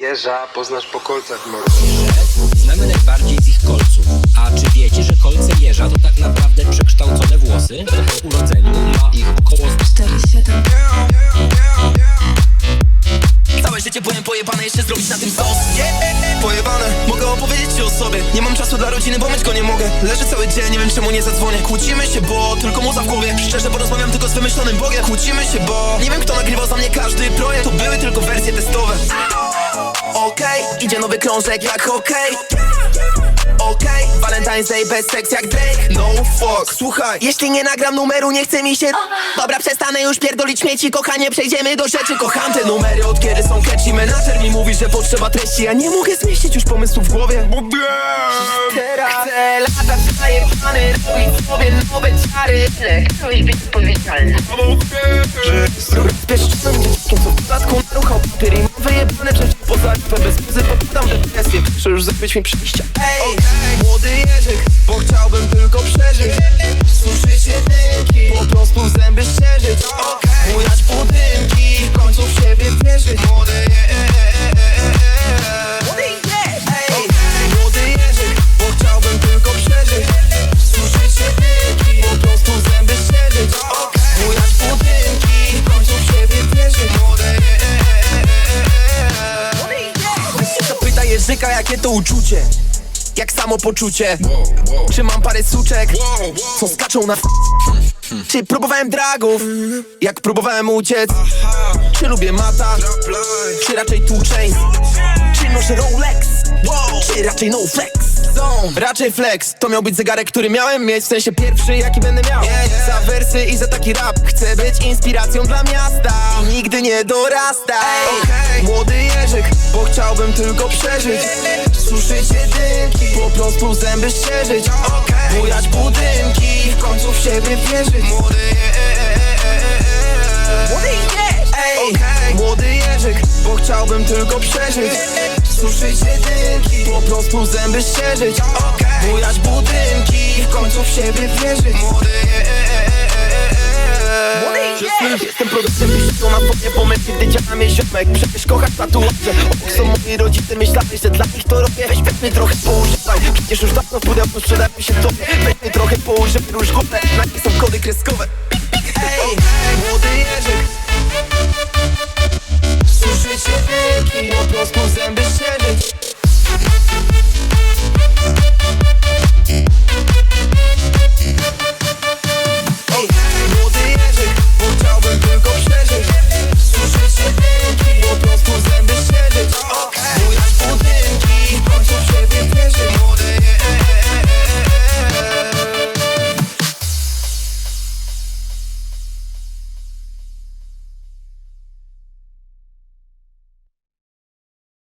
Jeża poznasz po kolcach mordu. Znamy najbardziej z ich kolców. A czy wiecie, że kolce jeża to tak naprawdę przekształcone włosy? Po urodzeniu ma ich około 47 Całe życie byłem pojebane, jeszcze zrobić na tym sos. Yeah. Pojebane, mogę opowiedzieć ci o sobie. Nie mam czasu dla rodziny, bo myć go nie mogę. Leżę cały dzień, nie wiem czemu nie zadzwonię. Kłócimy się, bo tylko muza w głowie. Szczerze, bo rozmawiam tylko z wymyślonym Bogiem. Kłócimy się, bo nie wiem kto nagrywał za mnie każdy projekt. To były tylko wersje testowe idzie nowy krążek jak hokej. Okej, Valentine's Day bez seks jak Drake. No fuck, słuchaj. Jeśli nie nagram numeru, nie chce mi się Dobra, przestanę już pierdolić śmieci Kochanie, przejdziemy do rzeczy. Kocham te numery, od kiedy są catchy. Menadżer mi mówi, że potrzeba treści Ja nie mogę zmieścić już pomysłu w głowie. Teraz chcę latać zajebany Robić sobie nowe czary. Chciałeś być odpowiedzialny. Rozpieszczonym dzieckiem, co w dodatku naruchał papier I mam wyjebane przecież poza Bez depresję Proszę już zrobić mi przejścia Ej, młody Jerzyk, bo chciałbym tylko przeżyć. Suszyć jakie to uczucie? Jak samopoczucie? Czy mam parę suczek, co skaczą na f- Czy próbowałem dragów, jak próbowałem uciec? Czy lubię mata, czy raczej tłuczeń Czy noszę Rolex, czy raczej no flex? Raczej flex, to miał być zegarek, który miałem mieć W sensie pierwszy, jaki będę miał. Za wersy i za taki rap. Chcę być inspiracją dla miasta. I nigdy nie dorasta. Młody Jerzyk, bo chciałbym tylko przeżyć. Suszyć jedynki, po prostu zęby szczerzyć Bujać budynki, w końcu w siebie wierzyć. Młody Ej, młody Jerzyk, bo chciałbym tylko przeżyć. Suszyć jedynki, po prostu zęby szczerzyć Bujać budynki, w końcu w siebie wierzyć. Młody Jestem produktem twoje pomysły, gdy działa mnie ziomek. Przecież kochasz tatuaże. Obok są moi rodzice, myślałeś, że dla nich to robię. Weź weź trochę poużywaj. Przecież już dawno w pudełku sprzedałem się tobie. Weź mnie trochę poużywaj, róż głowę Na nie są kody kreskowe. Ej, młody Jerzyk. Suszyć jedynki, po prostu